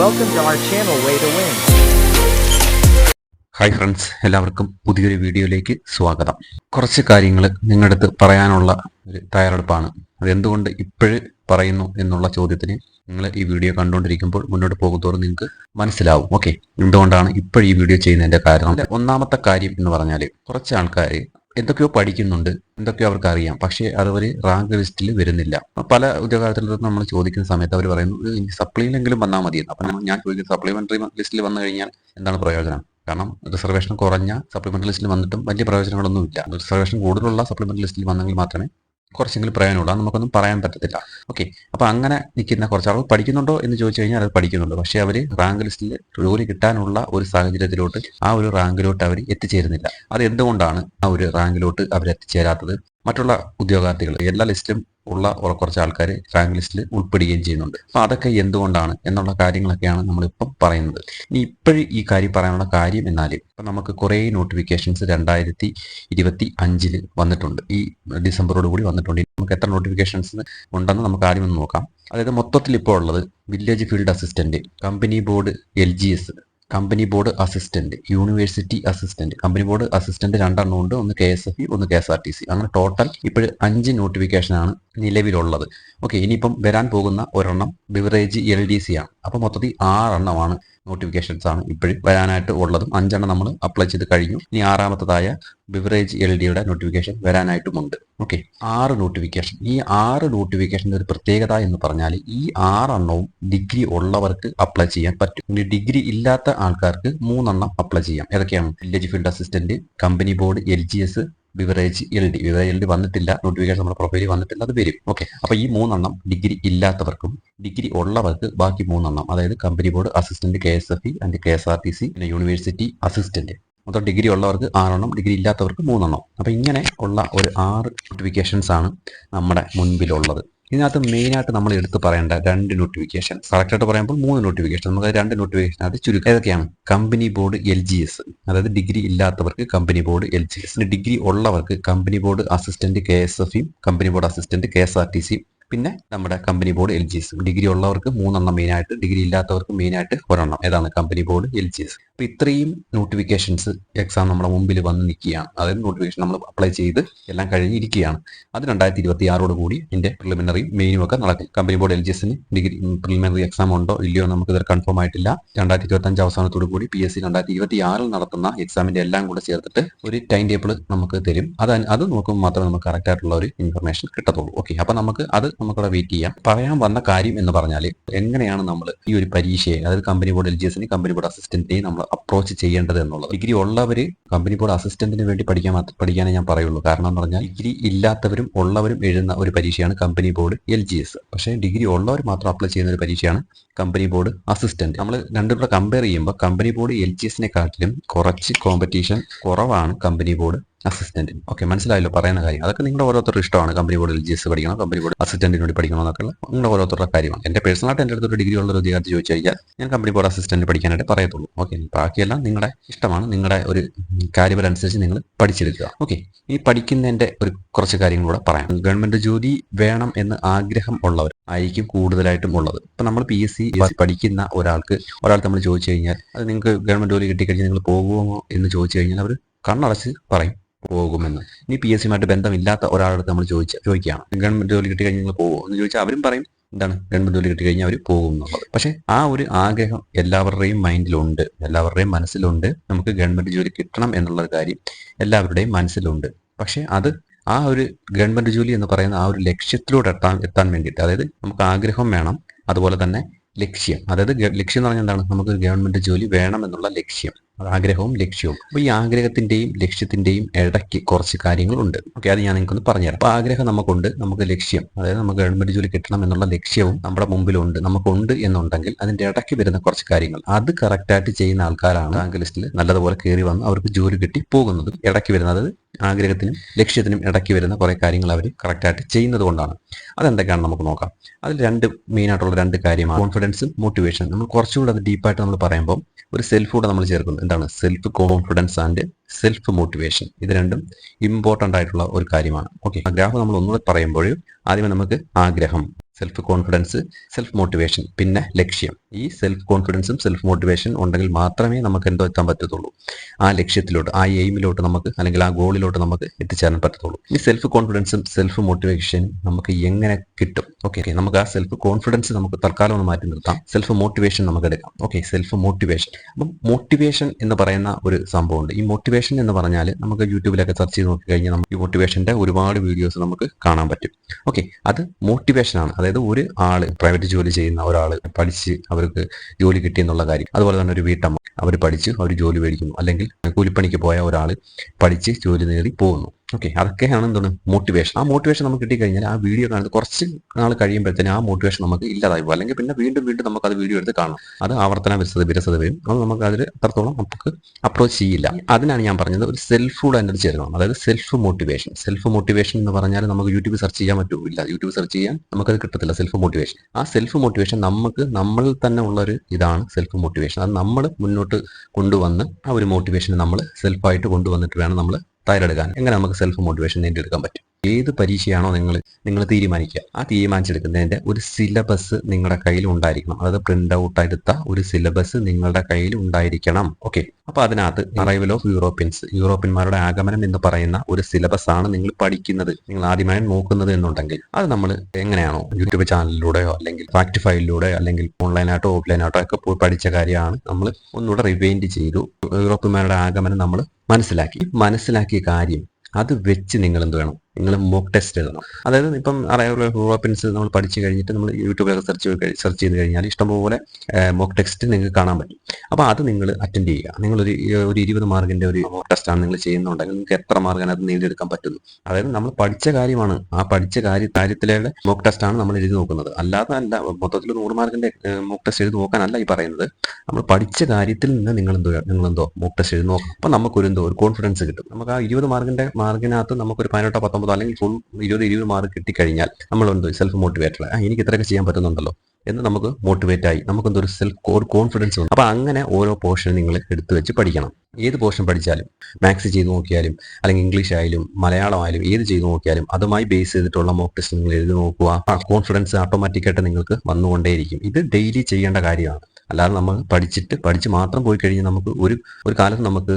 Welcome to our channel Way to Win. Hi friends എല്ലാവർക്കും പുതിയൊരു വീഡിയോയിലേക്ക് സ്വാഗതം. കുറച്ച് കാര്യങ്ങൾ നിങ്ങളുടെ അടുത്ത് പറയാനുള്ള ഒരു തയ്യാറെടുപ്പാണ്. അതെന്തുകൊണ്ട് ഇപ്പോഴ് പറയുന്നു എന്നുള്ള ചോദ്യത്തിന് നിങ്ങൾ ഈ വീഡിയോ കണ്ടുകൊണ്ടിരിക്കുമ്പോൾ മുന്നോട്ട് പോകുന്തോറും നിങ്ങൾക്ക് മനസ്സിലാവും. ഓക്കെ എന്തുകൊണ്ടാണ് ഇപ്പോഴും ഈ വീഡിയോ ചെയ്യുന്നതിന്റെ കാരണം? ഒന്നാമത്തെ കാര്യം എന്ന് പറഞ്ഞാൽ കുറച്ച് ആൾക്കാർ എന്തൊക്കെയോ പഠിക്കുന്നുണ്ട് എന്തൊക്കെയോ അവർക്ക് അറിയാം പക്ഷേ അതവർ റാങ്ക് ലിസ്റ്റിൽ വരുന്നില്ല. പല ഉദ്യോഗാർത്ഥികളും നമ്മൾ ചോദിക്കുന്ന സമയത്ത് അവർ പറയുന്നു "ഇത് ഇനി സപ്ലിയിലെങ്കിലും വന്നാൽ മതി അപ്പം ഞാൻ ചോദിക്കുന്നത് സപ്ലിമെന്ററി ലിസ്റ്റിൽ വന്നു കഴിഞ്ഞാൽ എന്താണ് പ്രയോജനം? കാരണം റിസർവേഷൻ കുറഞ്ഞ സപ്ലിമെന്ററി ലിസ്റ്റിൽ വന്നിട്ടും വലിയ പ്രയോജനങ്ങളൊന്നും ഇല്ല റിസർവേഷൻ കൂടുതലുള്ള സപ്ലിമെന്ററി ലിസ്റ്റിൽ വന്നെങ്കിൽ മാത്രമേ കുറച്ചെങ്കിലും പ്രയോജനമുള്ളൂ. നമുക്കൊന്നും പറയാൻ പറ്റത്തില്ല. ഓക്കെ അപ്പോൾ അങ്ങനെ നിൽക്കുന്ന കുറച്ച് ആളുകൾ പഠിക്കുന്നുണ്ടോ എന്ന് ചോദിച്ചു കഴിഞ്ഞാൽ അത് പഠിക്കുന്നുണ്ട്. പക്ഷേ അവർ റാങ്ക് ലിസ്റ്റിൽ ജോലി കിട്ടാനുള്ള ഒരു സാഹചര്യത്തിലോട്ട് ആ ഒരു റാങ്കിലോട്ട് അവർ എത്തിച്ചേരുന്നില്ല. അത് എന്തുകൊണ്ടാണ് ആ ഒരു റാങ്കിലോട്ട് അവർ എത്തിച്ചേരാത്തത്? മറ്റുള്ള ഉദ്യോഗാർത്ഥികൾ എല്ലാ ലിസ്റ്റിലും ഉള്ള കുറച്ച് ആൾക്കാർ റാങ്ക് ലിസ്റ്റിൽ ഉൾപ്പെടുകയും ചെയ്യുന്നുണ്ട്. അപ്പൊ അതൊക്കെ എന്തുകൊണ്ടാണ് എന്നുള്ള കാര്യങ്ങളൊക്കെയാണ് നമ്മളിപ്പം പറയുന്നത്. ഇനി ഇപ്പോഴും ഈ കാര്യം പറയാനുള്ള കാര്യം എന്നാൽ ഇപ്പം നമുക്ക് കുറേ നോട്ടിഫിക്കേഷൻസ് രണ്ടായിരത്തി ഇരുപത്തി അഞ്ചിൽ വന്നിട്ടുണ്ട്. ഈ ഡിസംബറോട് കൂടി വന്നിട്ടുണ്ട്. നമുക്ക് എത്ര നോട്ടിഫിക്കേഷൻസ് ഉണ്ടെന്ന് നമുക്ക് ആദ്യം ഒന്ന് നോക്കാം. അതായത് മൊത്തത്തിൽ ഇപ്പോൾ ഉള്ളത് village field assistant company board L G S company board assistant university assistant company board assistant രണ്ടെണ്ണം ഉണ്ട്. ഒന്ന് കെ എസ് എഫ് ഇ ഒന്ന് K S R T C അങ്ങനെ ടോട്ടൽ ഇപ്പോൾ അഞ്ച് നോട്ടിഫിക്കേഷനാണ് നിലവിലുള്ളത്. ഓക്കെ ഇനിയിപ്പം വരാൻ പോകുന്ന ഒരെണ്ണം ബിവറേജ് എൽ ഡി സി ആണ്. അപ്പോൾ മൊത്തത്തിൽ ആറെണ്ണമാണ് നോട്ടിഫിക്കേഷൻസ് ആണ് ഇപ്പോഴും വരാനായിട്ട് ഉള്ളതും. അഞ്ചെണ്ണം നമ്മൾ അപ്ലൈ ചെയ്ത് കഴിഞ്ഞു. ഇനി ആറാമത്തതായ ബിവറേജ് എൽ ഡിയുടെ നോട്ടിഫിക്കേഷൻ വരാനായിട്ടുമുണ്ട് ഓക്കെ ആറ് നോട്ടിഫിക്കേഷൻ ഈ ആറ് നോട്ടിഫിക്കേഷന്റെ ഒരു പ്രത്യേകത എന്ന് പറഞ്ഞാൽ ഈ ആറെണ്ണവും ഡിഗ്രി ഉള്ളവർക്ക് അപ്ലൈ ചെയ്യാൻ പറ്റും. ഇനി ഡിഗ്രി ഇല്ലാത്ത ആൾക്കാർക്ക് മൂന്നെണ്ണം അപ്ലൈ ചെയ്യാം. ഏതൊക്കെയാണ്? Village field assistant company board L G S beverage L D വിവര എൽ ഡി വന്നിട്ടില്ല നോട്ടിഫിക്കേഷൻ നമ്മുടെ പ്രൊഫൈലിൽ വന്നിട്ടില്ല അത് വരും. ഓക്കെ അപ്പൊ ഈ മൂന്നെണ്ണം ഡിഗ്രി ഇല്ലാത്തവർക്കും ഡിഗ്രി ഉള്ളവർക്ക് ബാക്കി മൂന്നെണ്ണം അതായത് company board assistant K S F E and K S R T C പിന്നെ യൂണിവേഴ്സിറ്റി അസിസ്റ്റന്റ് മൊത്തം ഡിഗ്രി ഉള്ളവർക്ക് ആറെണ്ണം ഡിഗ്രി ഇല്ലാത്തവർക്ക് മൂന്നെണ്ണം. അപ്പൊ ഇങ്ങനെ ഉള്ള ഒരു ആറ് നോട്ടിഫിക്കേഷൻസ് ആണ് നമ്മുടെ മുൻപിലുള്ളത്. ഇതിനകത്ത് മെയിനായിട്ട് നമ്മൾ എടുത്ത് പറയേണ്ട രണ്ട് നോട്ടിഫിക്കേഷൻ കറക്റ്റായിട്ട് പറയുമ്പോൾ മൂന്ന് നോട്ടിഫിക്കേഷൻ നമുക്ക് രണ്ട് നോട്ടിഫിക്കേഷൻ അത് ചുരുക്കം ഏതൊക്കെയാണ്? Company board L G S അതായത് ഡിഗ്രി ഇല്ലാത്തവർക്ക് company board L G S degree ഉള്ളവർക്ക് company board assistant K S F company board assistant K S R T സിയും പിന്നെ നമ്മുടെ company board L G S degree ഉള്ളവർക്ക് മൂന്നെണ്ണം മെയിനായിട്ട് degree ഇല്ലാത്തവർക്ക് മെയിനായിട്ട് ഒരെണ്ണം. ഏതാണ്? Company board L G S അപ്പൊ ഇത്രയും നോട്ടിഫിക്കേഷൻസ് എക്സാം നമ്മുടെ മുമ്പിൽ വന്ന് നിൽക്കുകയാണ്. അതായത് നോട്ടിഫിക്കേഷൻ നമ്മൾ അപ്ലൈ ചെയ്ത് എല്ലാം കഴിഞ്ഞിരിക്കുകയാണ്. അത് രണ്ടായിരത്തി ഇരുപത്തി ആറോട് കൂടി ഇതിന്റെ പ്രിലിമിനറിയും മെയിനും ഒക്കെ നടക്കും. കമ്പനി ബോർഡ് എൽ ജി എസിന് ഡിഗ്രി പ്രിലിമിനറി എക്സാം ഉണ്ടോ ഇല്ലയോ നമുക്ക് ഇതുവരെ കൺഫേം ആയിട്ടില്ല. രണ്ടായിരത്തി ഇരുപത്തി അഞ്ച് അവസാനത്തോടു കൂടി പി എസ് സി രണ്ടായിരത്തി ഇരുപത്തി ആറിൽ നടത്തുന്ന എക്സാമിന്റെ എല്ലാം കൂടെ ചേർത്തിട്ട് ഒരു ടൈം ടേബിൾ നമുക്ക് തരും. അത് അത് നോക്കുമ്പോൾ മാത്രമേ നമുക്ക് കറക്റ്റ് ആയിട്ടുള്ള ഒരു ഇൻഫർമേഷൻ കിട്ടത്തുള്ളൂ. ഓക്കെ അപ്പോൾ നമുക്ക് അത് നമുക്കവിടെ വെയിറ്റ് ചെയ്യാം. പറയാൻ വന്ന കാര്യം എന്ന് പറഞ്ഞാൽ എങ്ങനെയാണ് നമ്മൾ ഈ ഒരു പരീക്ഷയെ അതായത് കമ്പനി ബോർഡ് എൽ ജി എസിന് കമ്പനി ബോർഡ് അസിസ്റ്റന്റിനെയും നമ്മൾ അപ്രോച്ച് ചെയ്യേണ്ടത് എന്നുള്ളത്. ഡിഗ്രി ഉള്ളവര് കമ്പനി ബോർഡ് അസിസ്റ്റന്റിന് വേണ്ടി പഠിക്കാൻ പഠിക്കാനേ ഞാൻ പറയുള്ളൂ. കാരണം എന്ന് പറഞ്ഞാൽ ഡിഗ്രി ഇല്ലാത്തവരും ഉള്ളവരും എഴുതുന്ന ഒരു പരീക്ഷയാണ് company board L G S പക്ഷേ ഡിഗ്രി ഉള്ളവർ മാത്രം അപ്ലൈ ചെയ്യുന്ന ഒരു പരീക്ഷയാണ് കമ്പനി ബോർഡ് അസിസ്റ്റന്റ് നമ്മൾ രണ്ടും കൂടെ കമ്പയർ ചെയ്യുമ്പോൾ കമ്പനി ബോർഡ് എൽ ജി എസിനെക്കാട്ടിലും കുറച്ച് കോമ്പറ്റീഷൻ കുറവാണ് കമ്പനി ബോർഡ് അസിസ്റ്റന്റ് ഓക്കെ മനസ്സിലായല്ലോ പറയുന്ന കാര്യം. അതൊക്കെ നിങ്ങളുടെ ഓരോരുത്തരുടെ ഇഷ്ടമാണ്. കമ്പനി ബോർഡിൽ ജി എസ് പഠിക്കണം കമ്പനി ബോർഡ് അസിസ്റ്റന്റിന് വേണ്ടി പഠിക്കണം എന്നൊക്കെ നിങ്ങളുടെ ഓരോരുത്തരുടെ കാര്യമാണ്. എന്റെ പേഴ്സണലായിട്ട് എന്റെ അടുത്തൊരു ഡിഗ്രി ഉള്ള ഒരു വിദ്യാർത്ഥി ചോദിച്ചു കഴിഞ്ഞാൽ ഞാൻ കമ്പനി ബോർഡ് അസിസ്റ്റന്റ് പഠിക്കാനായിട്ട് പറയത്തുള്ളൂ. ഓക്കെ ബാക്കിയെല്ലാം നിങ്ങളുടെ ഇഷ്ടമാണ്. നിങ്ങളുടെ ഒരു കാലിബർ അനുസരിച്ച് നിങ്ങൾ പഠിച്ചെടുക്കുക. ഓക്കെ ഈ പഠിക്കുന്നതിന്റെ ഒരു കുറച്ച് കാര്യങ്ങൾ കാര്യങ്ങളൂടെ പറയാം. ഗവൺമെന്റ് ജോലി വേണം എന്ന് ആഗ്രഹം ഉള്ളവർ ആയിരിക്കും കൂടുതലായിട്ടും ഉള്ളത്. ഇപ്പൊ നമ്മൾ പി എസ് സി പഠിക്കുന്ന ഒരാൾക്ക് ഒരാൾ നമ്മൾ ചോദിച്ചു കഴിഞ്ഞാൽ അത് നിങ്ങൾക്ക് ഗവൺമെന്റ് ജോലി കിട്ടിക്കഴിഞ്ഞാൽ നിങ്ങൾ പോകുമോ എന്ന് ചോദിച്ചു കഴിഞ്ഞാൽ അവർ കണ്ണടച്ച് പറയും. പോകുമെന്ന്. ഇനി പി എസ് സിയുമായിട്ട് ബന്ധമില്ലാത്ത ഒരാളടുത്ത് നമ്മൾ ചോദിച്ച ചോദിക്കുകയാണ്. ഗവൺമെന്റ് ജോലി കിട്ടി കഴിഞ്ഞാൽ നിങ്ങൾ പോകുമോ എന്ന് ചോദിച്ചാൽ അവരും പറയും എന്താണ് ഗവൺമെന്റ് ജോലി കിട്ടി കഴിഞ്ഞാൽ അവർ പോകും എന്നുള്ളത് പക്ഷെ ആ ഒരു ആഗ്രഹം എല്ലാവരുടെയും മൈൻഡിലുണ്ട് എല്ലാവരുടെയും മനസ്സിലുണ്ട്. നമുക്ക് ഗവൺമെന്റ് ജോലി കിട്ടണം എന്നുള്ള കാര്യം എല്ലാവരുടെയും മനസ്സിലുണ്ട്. പക്ഷെ അത് ആ ഒരു ഗവൺമെന്റ് ജോലി എന്ന് പറയുന്ന ആ ഒരു ലക്ഷ്യത്തിലൂടെ എത്താൻ എത്താൻ വേണ്ടിയിട്ട് അതായത് നമുക്ക് ആഗ്രഹം വേണം അതുപോലെ തന്നെ ലക്ഷ്യം. അതായത് ലക്ഷ്യം എന്ന് പറഞ്ഞാൽ എന്താണ്? നമുക്ക് ഗവൺമെന്റ് ജോലി വേണം എന്നുള്ള ലക്ഷ്യം. ആഗ്രഹവും ലക്ഷ്യവും. അപ്പൊ ഈ ആഗ്രഹത്തിന്റെയും ലക്ഷ്യത്തിന്റെയും ഇടയ്ക്ക് കുറച്ച് കാര്യങ്ങളുണ്ട്. ഓക്കെ അത് ഞാൻ നിങ്ങൾക്കൊന്ന് പറഞ്ഞുതരാം. അപ്പൊ ആഗ്രഹം നമുക്കുണ്ട് നമുക്ക് ലക്ഷ്യം അതായത് നമുക്ക് ഗവൺമെന്റ് ജോലി കിട്ടണം എന്നുള്ള ലക്ഷ്യവും നമ്മുടെ മുമ്പിലുണ്ട് നമുക്കുണ്ട് എന്നുണ്ടെങ്കിൽ അതിന്റെ ഇടയ്ക്ക് വരുന്ന കുറച്ച് കാര്യങ്ങൾ. അത് കറക്റ്റായിട്ട് ചെയ്യുന്ന ആൾക്കാരാണ് റാങ്ക് ലിസ്റ്റിൽ നല്ലതുപോലെ കയറി വന്ന് അവർക്ക് ജോലി കിട്ടി പോകുന്നത്. ഇടയ്ക്ക് വരുന്നത് ആഗ്രഹത്തിനും ലക്ഷ്യത്തിനും ഇടയ്ക്ക് വരുന്ന കുറെ കാര്യങ്ങൾ അവർ കറക്റ്റായിട്ട് ചെയ്യുന്നത് കൊണ്ടാണ്. അതെന്തൊക്കെയാണ് നമുക്ക് നോക്കാം. അതിൽ രണ്ട് മെയിൻ ആയിട്ടുള്ള രണ്ട് കാര്യമാണ്. കോൺഫിഡൻസും മോട്ടിവേഷനും നമ്മൾ കുറച്ചുകൂടെ അത് ഡീപ്പായിട്ട് നമ്മൾ പറയുമ്പോൾ ഒരു സെൽഫ് കൂടെ നമ്മൾ ചേർക്കുന്നു. എന്താണ് self confidence and self motivation ഇത് രണ്ടും ഇമ്പോർട്ടന്റ് ആയിട്ടുള്ള ഒരു കാര്യമാണ്. ഓക്കെ ഗ്രാഫ് നമ്മൾ ഒന്നുകൂടെ പറയുമ്പോൾ ആദ്യമേ നമുക്ക് ആഗ്രഹം. സെൽഫ് കോൺഫിഡൻസ് സെൽഫ് മോട്ടിവേഷൻ പിന്നെ ലക്ഷ്യം. ഈ സെൽഫ് കോൺഫിഡൻസും സെൽഫ് മോട്ടിവേഷൻ ഉണ്ടെങ്കിൽ മാത്രമേ നമുക്ക് എന്തോ എത്താൻ പറ്റത്തുള്ളൂ. ആ ലക്ഷ്യത്തിലോട്ട് ആ എയിമിലോട്ട് നമുക്ക് അല്ലെങ്കിൽ ആ ഗോളിലോട്ട് നമുക്ക് എത്തിച്ചേരാൻ പറ്റത്തുള്ളൂ. ഈ സെൽഫ് കോൺഫിഡൻസും സെൽഫ് മോട്ടിവേഷനും നമുക്ക് എങ്ങനെ കിട്ടും? ഓക്കെ നമുക്ക് ആ സെൽഫ് കോൺഫിഡൻസ് നമുക്ക് തൽക്കാലം ഒന്ന് മാറ്റി നിർത്താം. സെൽഫ് മോട്ടിവേഷൻ നമുക്ക് എടുക്കാം. ഓക്കെ സെൽഫ് മോട്ടിവേഷൻ അപ്പം മോട്ടിവേഷൻ എന്ന് പറയുന്ന ഒരു സംഭവമുണ്ട്. ഈ മോട്ടിവേഷൻ എന്ന് പറഞ്ഞാൽ നമുക്ക് യൂട്യൂബിലൊക്കെ സെർച്ച് ചെയ്ത് നോക്കി കഴിഞ്ഞാൽ നമുക്ക് ഈ മോട്ടിവേഷന്റെ ഒരുപാട് വീഡിയോസ് നമുക്ക് കാണാൻ പറ്റും. ഓക്കെ അത് മോട്ടിവേഷൻ ആണ്. അതായത് ഒരു ആൾ പ്രൈവറ്റ് ജോലി ചെയ്യുന്ന ഒരാൾ പഠിച്ച് അവർക്ക് ജോലി കിട്ടി എന്നുള്ള കാര്യം. അതുപോലെ തന്നെ ഒരു വീട്ടമ്മ അവർ പഠിച്ച് അവർ ജോലി മേടിക്കുന്നു. അല്ലെങ്കിൽ കൂലിപ്പണിക്ക് പോയ ഒരാൾ പഠിച്ച് ജോലി നേടി പോകുന്നു. ഓക്കെ അതൊക്കെയാണ് എന്താണ് മോട്ടിവേഷൻ ആ മോട്ടിവേഷൻ നമുക്ക് കിട്ടിക്കഴിഞ്ഞാൽ ആ വീഡിയോ കാണുന്നത് കുറച്ച് നാൾ കഴിയുമ്പോഴത്തേനും ആ മോട്ടിവേഷൻ നമുക്ക് ഇല്ലാതായി പോകും. അല്ലെങ്കിൽ പിന്നെ വീണ്ടും വീണ്ടും നമുക്ക് അത് വീഡിയോ എടുത്ത് കാണാം. അത് ആവർത്തന വിരസത വിരസത വരും അത് നമുക്ക് അതിൽ അത്രത്തോളം നമുക്ക് അപ്രോച്ച് ചെയ്യില്ല. അതിനാണ് ഞാൻ പറഞ്ഞത് ഒരു സെൽഫോട് എനർജി എടുക്കണം അതായത് സെൽഫ് മോട്ടിവേഷൻ സെൽഫ് മോട്ടിവേഷൻ എന്ന് പറഞ്ഞാൽ നമുക്ക് യൂട്യൂബ് സെർച്ച് ചെയ്യാൻ പറ്റുമോ ഇല്ല യൂട്യൂബ് സെർച്ച് ചെയ്യാൻ നമുക്കത് കിട്ടത്തില്ല സെൽഫ് മോട്ടിവേഷൻ ആ സെൽഫ് മോട്ടിവേഷൻ നമുക്ക് നമ്മളിൽ തന്നെ ഉള്ള ഒരു ഇതാണ് സെൽഫ് മോട്ടിവേഷൻ അത് നമ്മൾ മുന്നോട്ട് കൊണ്ടുവന്ന് ആ ഒരു മോട്ടിവേഷൻ നമ്മൾ സെൽഫായിട്ട് കൊണ്ടുവന്നിട്ട് വേണം നമ്മൾ തയ്യാറെടുക്കാൻ എങ്ങനെ നമുക്ക് സെൽഫ് മോട്ടിവേഷൻ നേടിയെടുക്കാൻ പറ്റും? ഏത് പരീക്ഷയാണോ നിങ്ങൾ നിങ്ങൾ തീരുമാനിക്കുക. ആ തീരുമാനിച്ചെടുക്കുന്നതിന്റെ ഒരു സിലബസ് നിങ്ങളുടെ കയ്യിൽ ഉണ്ടായിരിക്കണം. അതായത് പ്രിന്റ് ഔട്ട് എടുത്ത ഒരു സിലബസ് നിങ്ങളുടെ കയ്യിൽ ഉണ്ടായിരിക്കണം. ഓക്കെ അപ്പൊ അതിനകത്ത് അറൈവൽ ഓഫ് യൂറോപ്യൻസ് യൂറോപ്യന്മാരുടെ ആഗമനം എന്ന് പറയുന്ന ഒരു സിലബസ് ആണ് നിങ്ങൾ പഠിക്കുന്നത്. നിങ്ങൾ ആദ്യമായി നോക്കുന്നത് എന്നുണ്ടെങ്കിൽ അത് നമ്മൾ എങ്ങനെയാണോ യൂട്യൂബ് ചാനലിലൂടെയോ അല്ലെങ്കിൽ ഫാക്ട് ഫയലിലൂടെയോ അല്ലെങ്കിൽ ഓൺലൈനായിട്ടോ ഓഫ്ലൈനായിട്ടോ ഒക്കെ പോയി പഠിച്ച കാര്യമാണ് നമ്മൾ ഒന്നുകൂടെ റിവൈൻഡ് ചെയ്തു. യൂറോപ്യന്മാരുടെ ആഗമനം നമ്മൾ മനസ്സിലാക്കി. മനസ്സിലാക്കിയ കാര്യം അത് വെച്ച് നിങ്ങൾ എന്ത് വേണം? നിങ്ങൾ മോക്ക് ടെസ്റ്റ് എഴുതണം. അതായത് ഇപ്പം അറിയാവുന്ന പെൻസിൽ നമ്മൾ പഠിച്ചു കഴിഞ്ഞിട്ട് നമ്മൾ യൂട്യൂബിലൊക്കെ സെർച്ച് സെർച്ച് ചെയ്ത് കഴിഞ്ഞാൽ ഇഷ്ടംപോലെ മോക്ക് ടെസ്റ്റ് നിങ്ങൾക്ക് കാണാൻ പറ്റും. അപ്പോൾ അത് നിങ്ങൾ അറ്റൻഡ് ചെയ്യുക. നിങ്ങളൊരു ഒരു ഇരുപത് മാർക്കിന്റെ ഒരു മോക്ക് ടെസ്റ്റാണ് നിങ്ങൾ ചെയ്യുന്നുണ്ടെങ്കിൽ നിങ്ങൾക്ക് എത്ര മാർക്ക് അതിനകത്ത് നേടിയെടുക്കാൻ പറ്റുന്നു. അതായത് നമ്മൾ പഠിച്ച കാര്യമാണ്. ആ പഠിച്ച കാര്യ കാര്യത്തിലെ മോക്ക് ടെസ്റ്റാണ് നമ്മൾ എഴുതി നോക്കുന്നത്. അല്ലാതെ അല്ല മൊത്തത്തിൽ നൂറ് മാർക്കിന്റെ മോക്ക് ടെസ്റ്റ് എഴുതി നോക്കാനല്ല ഈ പറയുന്നത്. നമ്മൾ പഠിച്ച കാര്യത്തിൽ നിന്ന് നിങ്ങൾ എന്തോ നിങ്ങൾ എന്തോ മോക്ക് ടെസ്റ്റ് എഴുതി നോക്കും അപ്പോൾ നമുക്കൊരു എന്തോ ഒരു കോൺഫിഡൻസ് കിട്ടും. നമുക്ക് ആ ഇരുപത് മാർക്കിന്റെ മാർക്കിനകത്ത് നമുക്കൊരു പതിനെട്ടോ പത്തൊമ്പതോ അല്ലെങ്കിൽ ഫുൾ ഇരുപത് ഇരുപത് മാർക്ക് കിട്ടിക്കഴിഞ്ഞാൽ നമ്മൾ എന്ത് സെൽഫ് മോട്ടിവേറ്റഡ് ആ എനിക്ക് ഇത്രയൊക്കെ ചെയ്യാൻ പറ്റുന്നുണ്ടല്ലോ എന്ന് നമുക്ക് മോട്ടിവേറ്റ് ആയി നമുക്ക് എന്തൊരു സെൽഫ് ഒരു കോൺഫിഡൻസ് വന്നു. അപ്പോൾ അങ്ങനെ ഓരോ പോർഷൻ നിങ്ങൾ എടുത്തു വെച്ച് പഠിക്കണം. ഏത് പോർഷൻ പഠിച്ചാലും മാത്സ് ചെയ്ത് നോക്കിയാലും അല്ലെങ്കിൽ ഇംഗ്ലീഷ് ആയാലും മലയാളം ആയാലും ഏത് ചെയ്ത് നോക്കിയാലും അതുമായി ബേസ് ചെയ്തിട്ടുള്ള മോക്ക് ടെസ്റ്റ് നിങ്ങൾ എഴുതി നോക്കുക. ആ കോൺഫിഡൻസ് ഓട്ടോമാറ്റിക്കായിട്ട് നിങ്ങൾക്ക് വന്നുകൊണ്ടേയിരിക്കും. ഇത് ഡെയിലി ചെയ്യേണ്ട കാര്യമാണ്. അല്ലാതെ നമ്മൾ പഠിച്ചിട്ട് പഠിച്ച് മാത്രം പോയി കഴിഞ്ഞാൽ നമുക്ക് ഒരു ഒരു കാലത്ത് നമുക്ക്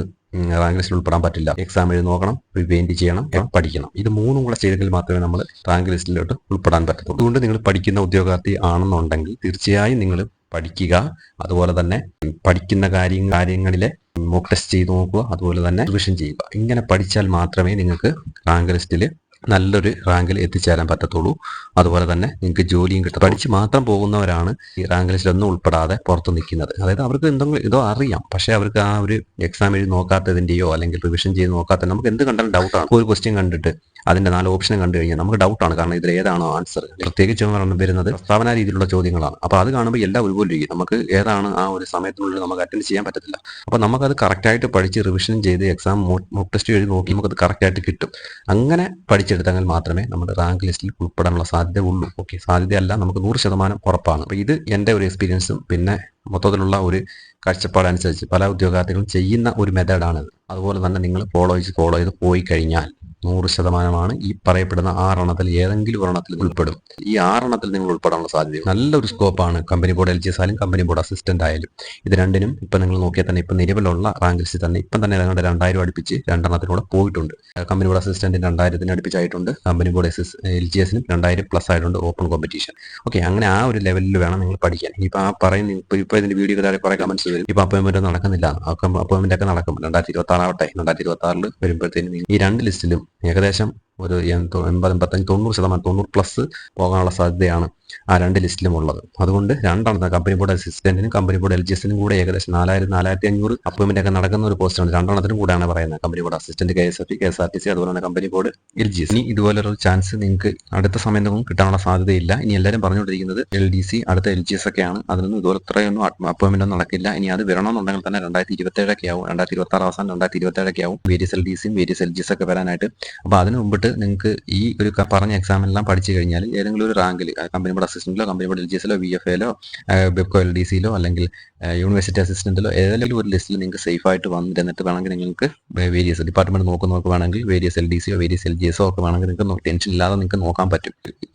റാങ്ക് ലിസ്റ്റിൽ ഉൾപ്പെടാൻ പറ്റില്ല. എക്സാം എഴുതി നോക്കണം പ്രിവെന്റ് ചെയ്യണം പഠിക്കണം. ഇത് മൂന്നും കൂടെ ചെയ്തെങ്കിൽ മാത്രമേ നമ്മൾ റാങ്ക് ലിസ്റ്റിലോട്ട് ഉൾപ്പെടാൻ പറ്റത്തുള്ളൂ. അതുകൊണ്ട് നിങ്ങൾ പഠിക്കുന്ന ഉദ്യോഗാർത്ഥി ആണെന്നുണ്ടെങ്കിൽ തീർച്ചയായും നിങ്ങൾ പഠിക്കുക. അതുപോലെ തന്നെ പഠിക്കുന്ന കാര്യം കാര്യങ്ങളിലെ മോക്ക് ടെസ്റ്റ് ചെയ്ത് നോക്കുക. അതുപോലെ തന്നെ റിവിഷൻ ചെയ്യുക. ഇങ്ങനെ പഠിച്ചാൽ മാത്രമേ നിങ്ങൾക്ക് റാങ്ക് ലിസ്റ്റിൽ നല്ലൊരു റാങ്കിൽ എത്തിച്ചേരാൻ പറ്റത്തുള്ളൂ. അതുപോലെ തന്നെ നിങ്ങൾക്ക് ജോലിയും കിട്ടും പഠിച്ച് മാത്രം പോകുന്നവരാണ് ഈ റാങ്ക് ലിസ്റ്റിലൊന്നും ഉൾപ്പെടാതെ പുറത്ത് നിൽക്കുന്നത്. അതായത് അവർക്ക് എന്തെങ്കിലും ഇതോ അറിയാം. പക്ഷേ അവർക്ക് ആ ഒരു എക്സാം എഴുതി നോക്കാത്തതിന്റെയോ അല്ലെങ്കിൽ റിവിഷൻ ചെയ്ത് നോക്കാത്ത നമുക്ക് എന്ത് കണ്ടാലും ഡൗട്ടാണ് ഒരു ക്വസ്റ്റ്യൻ കണ്ടിട്ട് അതിന്റെ നാല് ഓപ്ഷൻ കണ്ടു കഴിഞ്ഞാൽ നമുക്ക് ഡൗട്ടാണ് കാരണം ഇതിൽ ഏതാണോ ആൻസർ പ്രത്യേകിച്ച് വരുന്നത് പ്രസ്താവന രീതിയിലുള്ള ചോദ്യങ്ങളാണ്. അപ്പോൾ അത് കാണുമ്പോൾ എല്ലാം ഒരുപോലെ ഇരിക്കും. നമുക്ക് ഏതാണ് ആ ഒരു സമയത്തിനുള്ളിൽ നമുക്ക് അറ്റൻഡ് ചെയ്യാൻ പറ്റത്തില്ല. അപ്പോൾ നമുക്കത് കറക്റ്റായിട്ട് പഠിച്ച് റിവിഷൻ ചെയ്ത് എക്സാം മോക്ക് ടെസ്റ്റ് എഴുതി നോക്കി നമുക്കത് കറക്റ്റായിട്ട് കിട്ടും. അങ്ങനെ പഠിച്ചെടുത്തെങ്കിൽ മാത്രമേ നമ്മുടെ റാങ്ക് ലിസ്റ്റിൽ ഉൾപ്പെടാനുള്ള സാധ്യത ഉള്ളൂ ഓക്കെ സാധ്യതയല്ല നമുക്ക് നൂറ് ശതമാനം ഉറപ്പാണ്. അപ്പോൾ ഇത് എന്റെ ഒരു എക്സ്പീരിയൻസും പിന്നെ മൊത്തത്തിലുള്ള ഒരു കാഴ്ചപ്പാടനുസരിച്ച് പല ഉദ്യോഗാർത്ഥികളും ചെയ്യുന്ന ഒരു മെത്തേഡാണിത് അതുപോലെ തന്നെ നിങ്ങൾ ഫോളോ ചെയ്ത് ഫോളോ ചെയ്ത് പോയി കഴിഞ്ഞാൽ നൂറ് ശതമാനമാണ് ഈ പറയപ്പെടുന്ന ആറെണ്ണത്തിൽ ഏതെങ്കിലും ഒരെണ്ണത്തിൽ ഉൾപ്പെടും. ഈ ആറെണ്ണത്തിൽ നിങ്ങൾ ഉൾപ്പെടാനുള്ള സാധ്യത നല്ലൊരു സ്കോപ്പാണ് company board L G S ആയാലും കമ്പനി ബോർഡ് അസിസ്റ്റന്റ് ആയാലും. ഇത് രണ്ടിനും ഇപ്പം നിങ്ങൾ നോക്കിയാൽ തന്നെ ഇപ്പം നിലവിലുള്ള റാങ്ക് ലിസ്റ്റിൽ തന്നെ ഇപ്പം തന്നെ ഏതാണ്ട് രണ്ടായിരം അടുപ്പിച്ച് രണ്ടെണ്ണത്തിലൂടെ പോയിട്ടുണ്ട്. കമ്പനി ബോർഡ് അസിസ്റ്റന്റിന് രണ്ടായിരത്തിന് അടുപ്പിച്ചായിട്ടുണ്ട്. Company board S L G എസിനും രണ്ടായിരം പ്ലസ് ആയിട്ടുണ്ട് ഓപ്പൺ കോമ്പറ്റീഷൻ ഓക്കെ അങ്ങനെ ആ ഒരു ലെവലിൽ വേണം നിങ്ങൾ പഠിക്കാൻ. ഇപ്പം ആ പറയുന്ന ഇപ്പം ഇതിന്റെ വീഡിയോ താഴെ കുറെ കമന്റ്സ് വരും. ഇപ്പം അപ്പോയിന്റ്മെന്റ് നടക്കുന്നില്ല. അപ്പോയിന്റ്മെന്റ് ഒക്കെ നടക്കും. രണ്ടായിരത്തി ഇരുപത്തി ആറാവട്ടെ രണ്ടായിരത്തി ഇരുപത്തി ആറിൽ വരുമ്പോഴത്തേനും ഈ രണ്ട് ലിസ്റ്റിലും ഏകദേശം ഒരു എൺപത് എൺപത്തഞ്ച് തൊണ്ണൂറ് ശതമാനം തൊണ്ണൂറ് പ്ലസ് പോകാനുള്ള സാധ്യതയാണ് ആ രണ്ട് ലിസ്റ്റിലും ഉള്ളത്. അതുകൊണ്ട് രണ്ടെണ്ണം കമ്പനി ബോർഡ് അസിസ്റ്റന്റിനും കമ്പനി ബോർഡ് എൽ ജി എസിനും കൂടെ ഏകദേശം നാലായിരം നാലായിരത്തി അഞ്ഞൂറ് അപ്പോയിൻമെന്റ് ഒക്കെ നടക്കുന്ന ഒരു പോസ്റ്റാണ് രണ്ടെണ്ണത്തിനും കൂടെയാണ് പറയുന്നത് company board assistant K S F K S R T C അതുപോലെ തന്നെ company board L G S ഇനി ഇതുപോലൊരു ചാൻസ് നിങ്ങൾക്ക് അടുത്ത സമയത്തൊന്നും കിട്ടാനുള്ള സാധ്യതയില്ല. ഇനി എല്ലാവരും പറഞ്ഞുകൊണ്ടിരിക്കുന്നത് എൽ ഡി സി അടുത്ത എൽ ജി എസ് ഒക്കെയാണ് അതിനൊന്നും ഇതുപോലെ ഇത്രയൊന്നും അപ്പോയിൻമെന്റ് ഒന്നും നടക്കില്ല. ഇനി അത് വരണമെന്നുണ്ടെങ്കിൽ തന്നെ രണ്ടായിരത്തി ഇരുപത്തേഴൊക്കെ ആവും. രണ്ടായിരത്തി ഇരുപത്തി ആറ് അവസാനം രണ്ടായിരത്തി ഇരുപത്തേഴൊക്കെ ആവും വേരിയസ് എൽ ഡി സിയും വേരിയസ് എൽ ജി എസ് ഒക്കെ വരാനായിട്ട്. അപ്പോൾ അതിന് മുമ്പിട്ട് നിങ്ങൾക്ക് ഈ ഒരു പറഞ്ഞ എക്സാമിനെല്ലാം പഠിച്ചു കഴിഞ്ഞാൽ ഏതെങ്കിലും ഒരു റാങ്കിൽ കമ്പനി ബോർഡ് അസിസ്റ്റന്റിലോ കമ്പനി ബോർഡ് എൽ ജി എസിലോ വി എഫ് എയിലോ ബെബ്കോ എൽ ഡി സിയിലോ അല്ലെങ്കിൽ യൂണിവേഴ്സിറ്റി അസിസ്റ്റന്റിലോ ഏതെങ്കിലും ഒരു ലിസ്റ്റിൽ നിങ്ങൾക്ക് സേഫ് ആയിട്ട് വന്നിരുന്നിട്ട് വേണമെങ്കിൽ നിങ്ങൾക്ക് വേരിയസ് ഡിപ്പാർട്ട്മെന്റ് നോക്കുന്നവർക്ക് വേണമെങ്കിൽ വേരിയസ് എൽ ഡി സിയോ വേരിയസ് എൽ ജി എസോ ഒക്കെ വേണമെങ്കിൽ നിങ്ങൾക്ക് ടെൻഷൻ ഇല്ലാതെ നിങ്ങൾക്ക് നോക്കാൻ പറ്റും.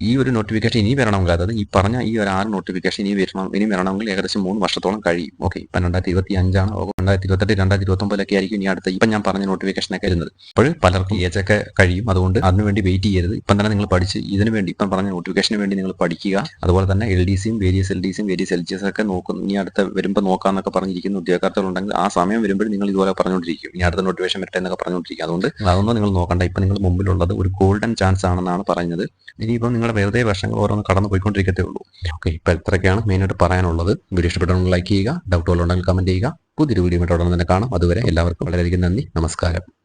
ഈ ഒരു നോട്ടിഫിക്കേഷൻ ഇനി വരണമെങ്കിൽ അതായത് ഈ പറഞ്ഞ ഈ ഒരു ആറ് നോട്ടിഫിക്കേഷൻ ഇനി വരണം ഇനി വരണമെങ്കിൽ ഏകദേശം മൂന്ന് വർഷത്തോളം കഴിയും. ഓക്കെ ഇപ്പം രണ്ടായിരത്തി ഇരുപത്തി അഞ്ചാണ് രണ്ടായിരത്തി ഇരുപത്തെട്ട് രണ്ടായിരത്തി ഇരുപത്തൊമ്പതിലൊക്കെ ആയിരിക്കും ഇനി അടുത്ത ഇപ്പം ഞാൻ പറഞ്ഞ നോട്ടിഫിക്കേഷൻ ഒക്കെ വരുന്നത്. അപ്പോൾ പലർക്കും ഏജൊക്കെ കഴിയും. അതുകൊണ്ട് അതിനുവേണ്ടി വെയിറ്റ് ചെയ്യരുത്. ഇപ്പം തന്നെ നിങ്ങൾ പഠിച്ച് ഇതിന് വേണ്ടി ഇപ്പം പറഞ്ഞ നോട്ടിഫിക്കേഷന് വേണ്ടി നിങ്ങൾ പഠിക്കുക. അതുപോലെ തന്നെ എൽ ഡി സിയും വേരിയസ് എൽ ഡി സിയും വേരിയസ് എൽ ജി എസ് ഒക്കെ നോക്കുന്നു ഇനി അടുത്ത വരുമ്പോൾ നോക്കാന്നൊക്കെ പറഞ്ഞിരിക്കുന്ന ഉദ്യോഗാർത്ഥികളുണ്ടെങ്കിൽ ആ സമയം വരുമ്പോൾ നിങ്ങൾ ഇതുപോലെ പറഞ്ഞുകൊണ്ടിരിക്കും. ഇനി അടുത്ത നോട്ടിഫിക്കേഷൻ വരട്ടെ എന്നൊക്കെ പറഞ്ഞുകൊണ്ടിരിക്കും. അതുകൊണ്ട് അതൊന്നും നിങ്ങൾ നോക്കണ്ട. ഇപ്പം നിങ്ങൾ മുമ്പിലുള്ളത് ഒരു ഗോൾഡൻ ചാൻസ് ആണെന്നാണ് പറയുന്നത്. ഇനിയിപ്പോൾ നിങ്ങളുടെ വെറുതെ വർഷങ്ങൾ ഓരോന്ന് കടന്നു പോയിക്കൊണ്ടിരിക്കത്തേ ഉള്ളൂ. ഓക്കെ ഇപ്പം ഇത്രയൊക്കെയാണ് മെയിനായിട്ട് പറയാനുള്ളത്. വീഡിയോ ഇഷ്ടപ്പെട്ടുണ്ടെങ്കിൽ ലൈക്ക് ചെയ്യുക. ഡൗട്ടുകളുണ്ടെങ്കിൽ കമന്റ് ചെയ്യുക. പുതിയൊരു വീഡിയോ ഉടനെ തന്നെ കാണാം. അതുവരെ എല്ലാവർക്കും വളരെയധികം നന്ദി. നമസ്കാരം.